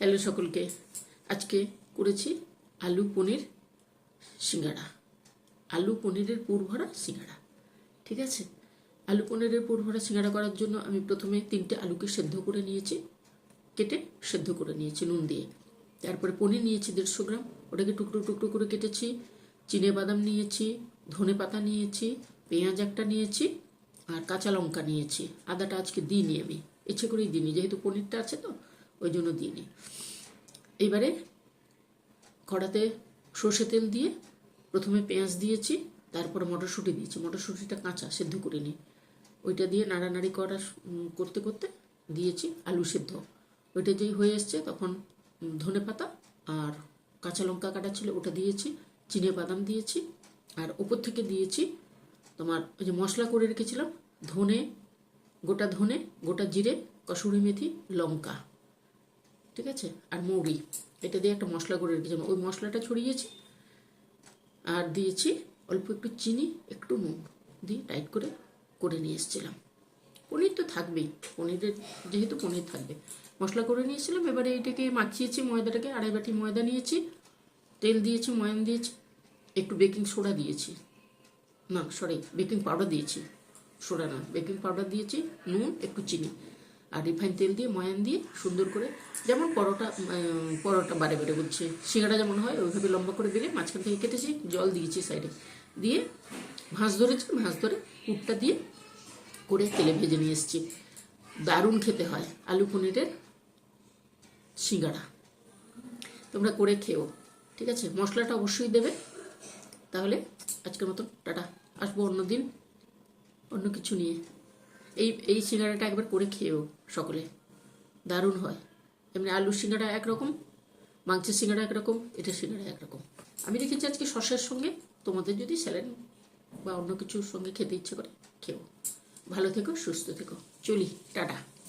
Hello সকলকে। আজকে করেছি আলু পনির সিঙ্গাড়া। আলু পনিরের পুর ভরা সিঙ্গাড়া। ঠিক আছে? আলু পনিরের পুর ভরা সিঙ্গাড়া করার জন্য আমি প্রথমে তিনটে আলুকে সেদ্ধ করে নিয়েছি। কেটে সেদ্ধ করে নিয়েছি নুন দিয়ে। তারপরে পনির নিয়েছি দেড়শো গ্রাম। ওটাকে টুকরো টুকরো করে কেটেছি। চিনে বাদাম নিয়েছি, ধনে পাতা নিয়েছি, পেঁয়াজ একটা নিয়েছি আর কাঁচা লঙ্কা নিয়েছি। আদাটা আজকে দিইনি আমি। ইচ্ছে করেই দিইনি। যেহেতু পনিরটা আছে তো ওই জন্য দিয়ে দিইনি এবারে কড়াতে সর্ষে তেল দিয়ে প্রথমে পেঁয়াজ দিয়েছি, তারপর মটরশুঁটি দিয়েছি। মটরশুঁটিটা কাঁচা, সেদ্ধ করে নিই ওইটা দিয়ে নাড়ানাড়ি করা করতে করতে দিয়েছি আলু সেদ্ধ। ওইটা যেই হয়ে এসছে তখন ধনে পাতা আর কাঁচা লঙ্কা কাটা ছিল ওটা দিয়েছি, চিনে বাদাম দিয়েছি আর ওপর থেকে দিয়েছি তোমার ওই যে মশলা করে রেখেছিলাম ধনে, গোটা ধনে, গোটা জিরে, কসুরি মেথি, লঙ্কা। ঠিক আছে? আর মৌরি এটা দিয়ে একটা মশলা করে রেখেছিলাম ওই মশলাটা ছড়িয়েছি, আর দিয়েছি অল্প একটু চিনি, একটু নুন দিয়ে টাইট করে করে নিয়ে এসেছিলাম। পনির তো থাকবেই। পনিরের, যেহেতু পনির থাকবে। মশলা করে নিয়েছিলাম এবারে এটাকে মাখিয়েছি ময়দাটাকে। আড়াই বাটি ময়দা নিয়েছি। তেল দিয়েছি ময়ান দিয়েছি। একটু বেকিং সোডা দিয়েছি। না, সরি, বেকিং পাউডার দিয়েছি। সোডা না, বেকিং পাউডার দিয়েছি, নুন, একটু চিনি। আর রিফাইন তেল দিয়ে, ময়ান দিয়ে সুন্দর করে যেমন পরোটা পরোটা বারে বারে বলছে সিঙ্গাড়া যেমন হয়, ওইভাবে লম্বা করে দিলে মাঝখান থেকে কেটেছি, জল দিয়েছি সাইডে দিয়ে ভাঁজ ধরেছি, ভাঁজ ধরে পুরটা দিয়ে করে তেলে ভেজে নিয়ে এসেছি। দারুণ খেতে হয় আলু পনিরের সিঙ্গাড়া। তোমরা করে খেও, ঠিক আছে? মশলাটা অবশ্যই দেবে। তাহলে আজকের মতো টাটা। আসব অন্য দিন অন্য কিছু নিয়ে। এই এই সিঙ্গাড়াটা একবার করে খেয়েও সকলে। দারুণ হয়। এমনি আলুর সিঙ্গাড়া একরকম, মাংসের সিঙ্গাড়া একরকম এটা সিঙ্গাড়া একরকম। আমি দেখেছি আজকে শসের সঙ্গে, তোমাদের যদি স্যালাড বা অন্য কিছুর সঙ্গে খেতে ইচ্ছে করে, খেও। ভালো থেকো, সুস্থ থেকো। চলি, টাটা।